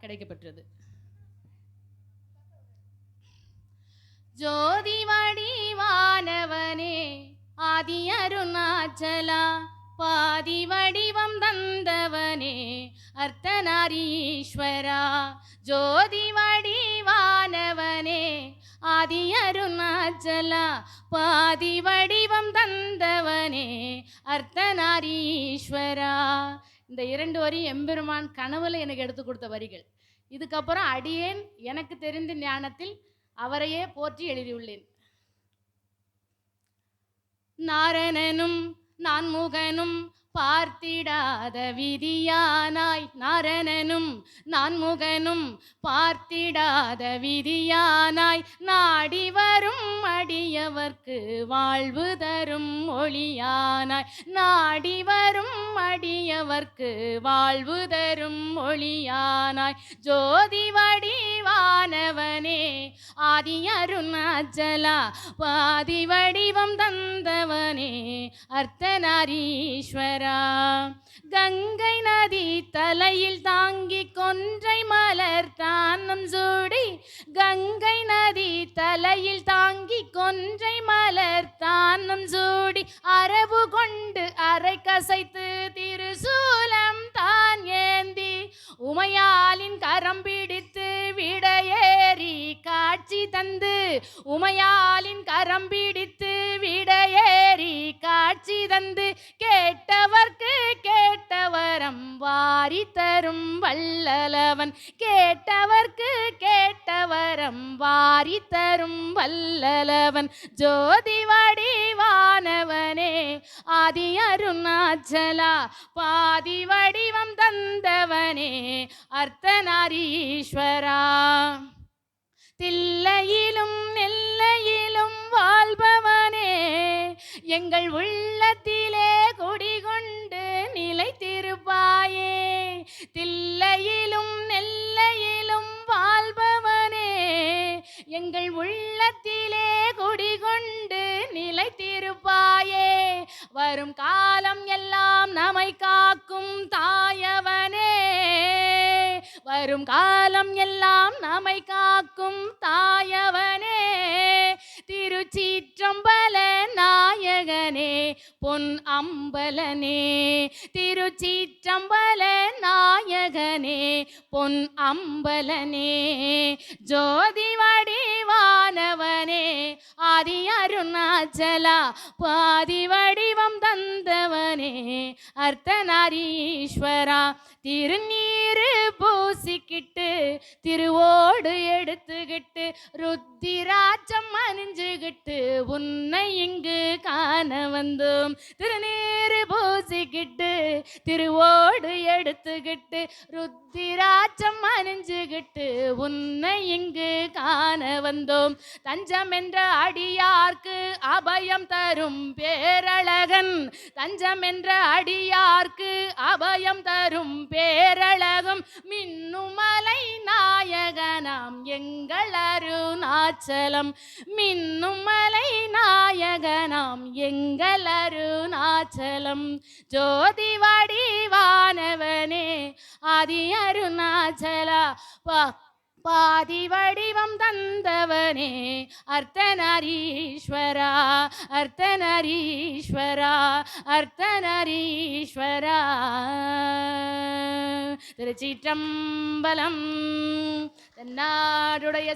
கிடைக்கப்பெற்றது. ஜோதி வடிவானவனே ஆதி அருணாச்சலா பாதி வடிவம் தந்தவனே அர்த்தநாரீஸ்வரா. ஜோதி வடிவானவனே ஆதி அருணாச்சலா பாதி வடிவம் தந்தவனே அர்த்தநாரீஸ்வரா. இந்த இரண்டு வரி எம்பெருமான் கனவுல எனக்கு எடுத்து கொடுத்த வரிகள். இதுக்கப்புறம் அடியேன் எனக்கு தெரிந்த ஞானத்தில் அவரையே போற்றி எழுதியுள்ளேன். நாரணனும் நான்முகனும் பார்த்திடாத விதியானாய் நரணனும் நான்முகனும் பார்த்திடாத விதியானாய் நாடி வரும் அடியவர்க்கு வாழ்வு தரும் ஒளியானாய் நாடி வரும் அடியவர்க்கு வாழ்வு தரும் ஒளியானாய் ஜோதி வடி வடிவானவனே ஆதி அருணாச்சலா பாதி வடிவம் தந்தவனே. அர்த்தநாரீஸ்வரா கங்கை நதி தலையில் தாங்கி கொன்றை மலர் தானம் சூடி கங்கை நதி தலையில் தாங்கி கொன்றை மலர் தானம் சூடி அரபு கொண்டு அரை கசைத்து திருசூலம் தான் ஏந்தி உமையாலின் கரம்பிடி தந்து உமையாலின் கரம் பிடித்து விடையேறி காட்சி தந்து கேட்டவர்க்கு கேட்டவரம் வாரி தரும் வல்லலவன். கேட்டவர்க்கு கேட்டவரம் வாரி தரும் வல்லலவன். ஜோதி வடிவானவனே ஆதி அருணாச்சலா பாதி வடிவம் தந்தவனே அர்த்தநாரீஸ்வரா. தில்லையிலும் நெல்லையிலும் வாழ்பவனே எங்கள் உள்ளத்திலே குடிகொண்டு நிலைத்திருப்பாயே. தில்லையிலும் நெல்லையிலும் வாழ்பவனே எங்கள் உள்ளத்திலே குடிகொண்டு நிலைத்திருப்பாயே. வரும் காலம் எல்லாம் நம்மை காக்கும் தாயவனே. வரும் காலம் எல்லாம் நம்மை காக்கும் பொன் அம்பலனே திருச்சீற்றம்பல நாயகனே பொன் அம்பலனே ஜோதி வடிவானவனே ஆதி அருணாச்சலா பாதி வடிவ அர்த்தம் தந்தவனே அர்த்தநாரீஸ்வரா. திருநீரு பூசிக்கிட்டு திருவோடு எடுத்துக்கிட்டு ருத்திராஜம் அணிஞ்சுக்கிட்டு உன்னை இங்கு காண வந்தோம். திருநீரு பூசிக்கிட்டு திருவோடு எடுத்துக்கிட்டு ருத்திராஜம் அணிஞ்சுக்கிட்டு உன்னை இங்கு காண வந்தோம். தஞ்சம் என்ற அடியார்க்கு அபயம் தரும் பேரழகன் தஞ்சம் என்ற அடியார்க்கு அபயம் தரும் பேரழகும். மின்னுமலை நாயகனாம் எங்கள் அருணாச்சலம். மின்னுமலை நாயகனாம் எங்கள் அருணாச்சலம். ஜோதி வடிவானவனே ஆதி அருணாச்சலா பா பாதி வடிவம் தந்தவனே அர்த்தநரீஸ்வரா அர்த்தநரீஸ்வரா அர்த்தநரீஸ்வரா திருச்சிற்றம்பலம் தென்னாடுடைய